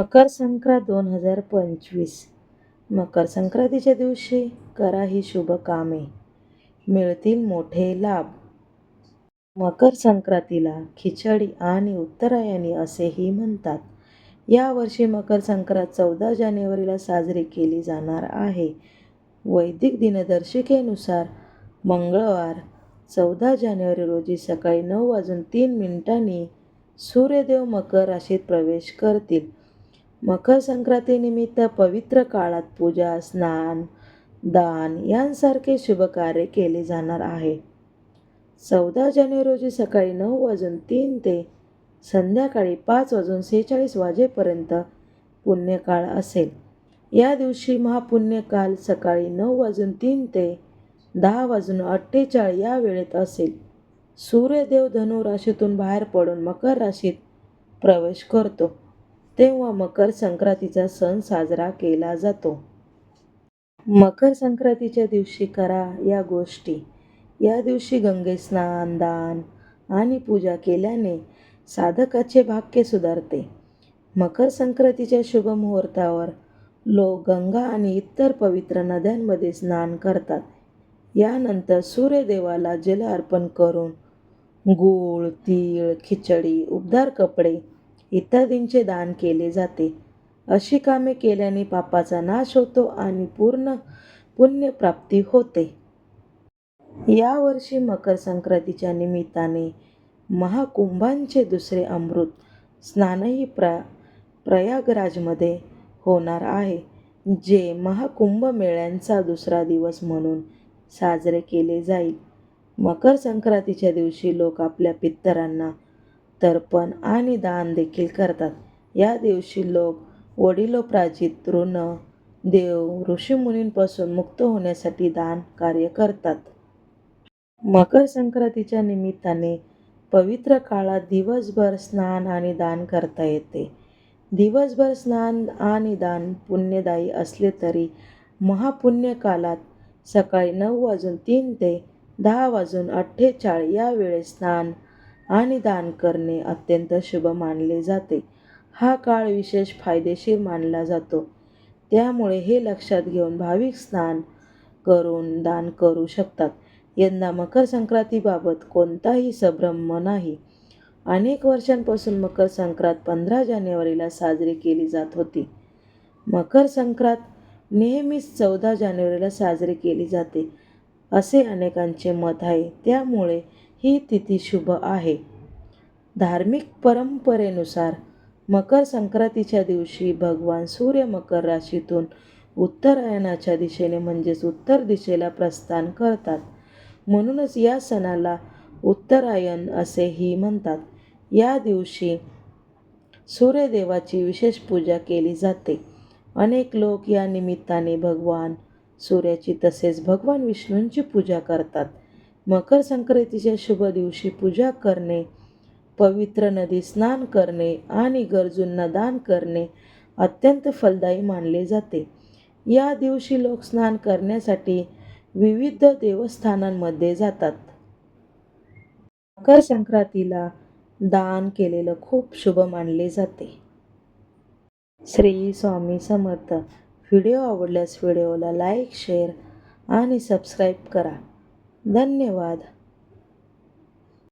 मकर संक्रांत दोन हजार पंचवीस. मकर संक्रांतीच्या दिवशी करा ही शुभ कामे. मिळतील मोठे लाभ. मकर संक्रांतीला खिचडी आणि उत्तरायणी असेही म्हणतात. यावर्षी मकर संक्रांत चौदा जानेवारीला साजरी केली जाणार आहे. वैदिक दिनदर्शिकेनुसार मंगळवार चौदा जानेवारी रोजी सकाळी नऊ वाजून तीन मिनिटांनी सूर्यदेव मकर राशीत प्रवेश करतील. मकर संक्रांतीनिमित्त पवित्र काळात पूजा स्नान दान यांसारखे शुभ कार्य केले जाणार आहे. चौदा जानेवारी रोजी सकाळी नऊ वाजून तीन ते संध्याकाळी पाच वाजून सेहेचाळीस वाजेपर्यंत पुण्यकाळ असेल. या दिवशी महापुण्यकाल सकाळी नऊ वाजून तीन ते दहा वाजून अठ्ठेचाळीस या वेळेत असेल. सूर्यदेव धनु राशीतून बाहेर पडून मकर राशीत प्रवेश करतो. तेव्हा मकर संक्रांतीचा सण साजरा केला जातो. मकर संक्रांतीच्या दिवशी करा या गोष्टी. या दिवशी गंगे स्नान दान आणि पूजा केल्याने साधकाचे भाग्य सुधारते. मकर संक्रांतीच्या शुभ मुहूर्तावर लोक गंगा आणि इतर पवित्र नद्यांमध्ये स्नान करतात. यानंतर सूर्यदेवाला जल अर्पण करून गूळ तीळ खिचडी उबदार कपडे इत्यादींचे दान केले जाते. अशी कामे केल्याने पापाचा नाश होतो आणि पूर्ण पुण्यप्राप्ती होते. यावर्षी मकर संक्रांतीच्या निमित्ताने महाकुंभांचे दुसरे अमृत स्नानही प्र प्रयागराजमध्ये होणार आहे जे महाकुंभ मेळ्यांचा दुसरा दिवस म्हणून साजरे केले जाईल. मकर संक्रांतीच्या दिवशी लोक आपल्या पित्तरांना तर्पण आणि दान देखील करतात. या दिवशी लोक वडिलोप्राजित ऋण देव ऋषीमुनींपासून मुक्त होण्यासाठी दान कार्य करतात. मकर संक्रांतीच्या निमित्ताने पवित्र काळात दिवसभर स्नान आणि दान करता येते. दिवसभर स्नान आणि दान पुण्यदायी असले तरी महापुण्य कालात सकाळी नऊ वाजून तीन ते दहा वाजून अठ्ठेचाळीस या वेळेस स्नान आणि दान करणे अत्यंत शुभ मानले जाते. हा काळ विशेष फायदेशीर मानला जातो. त्यामुळे हे लक्षात घेऊन भाविक स्नान करून दान करू शकतात. यंदा मकर संक्रांतीबाबत कोणताही संभ्रम नाही. अनेक वर्षांपासून मकर संक्रांत पंधरा जानेवारीला साजरी केली जात होती. मकर संक्रांत नेहमीच चौदा जानेवारीला साजरी केली जाते असे अनेकांचे मत आहे. त्यामुळे ही तिथी शुभ आहे. धार्मिक परंपरेनुसार मकर संक्रांतीच्या दिवशी भगवान सूर्य मकर राशीतून उत्तरायणाच्या दिशेने म्हणजेच उत्तर दिशेला प्रस्थान करतात. म्हणूनच या सणाला उत्तरायण असेही म्हणतात. या दिवशी सूर्यदेवाची विशेष पूजा केली जाते. अनेक लोक या निमित्ताने भगवान सूर्याची तसेच भगवान विष्णूंची पूजा करतात. मकर संक्रांतीच्या शुभ दिवशी पूजा करणे पवित्र नदी स्नान करणे आणि गरजूंना दान करणे अत्यंत फलदायी मानले जाते. या दिवशी लोक स्नान करण्यासाठी विविध देवस्थानांमध्ये जातात. मकर संक्रांतीला दान केलेलं खूप शुभ मानले जाते. श्री स्वामी समर्थ. व्हिडिओ आवडल्यास व्हिडिओला लाईक शेअर आणि सबस्क्राईब करा. धन्यवाद.